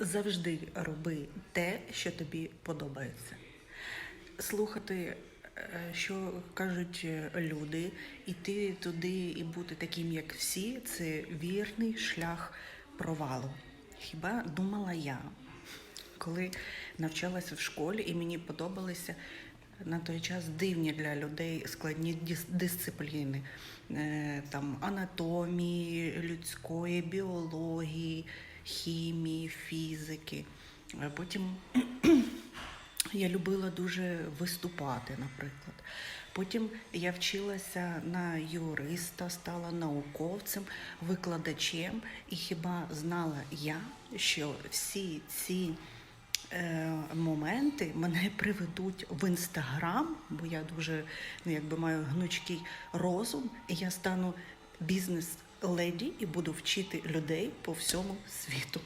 завжди роби те, що тобі подобається. Слухати, е, що кажуть е, люди, іти туди і бути таким, як всі, це вірний шлях провалу. Хіба думала я, коли навчалася в школі, і мені подобалися на той час дивні для людей складні дис- дисципліни, Е, там анатомії, людської, біології, хімії, фізики. Потім я любила дуже виступати, наприклад. Потім я вчилася на юриста, стала науковцем, викладачем, і хіба знала я, що всі ці е, моменти мене приведуть в інстаграм, бо я дуже ну, якби маю гнучкий розум, і я стану бізнес-леді і буду вчити людей по всьому світу.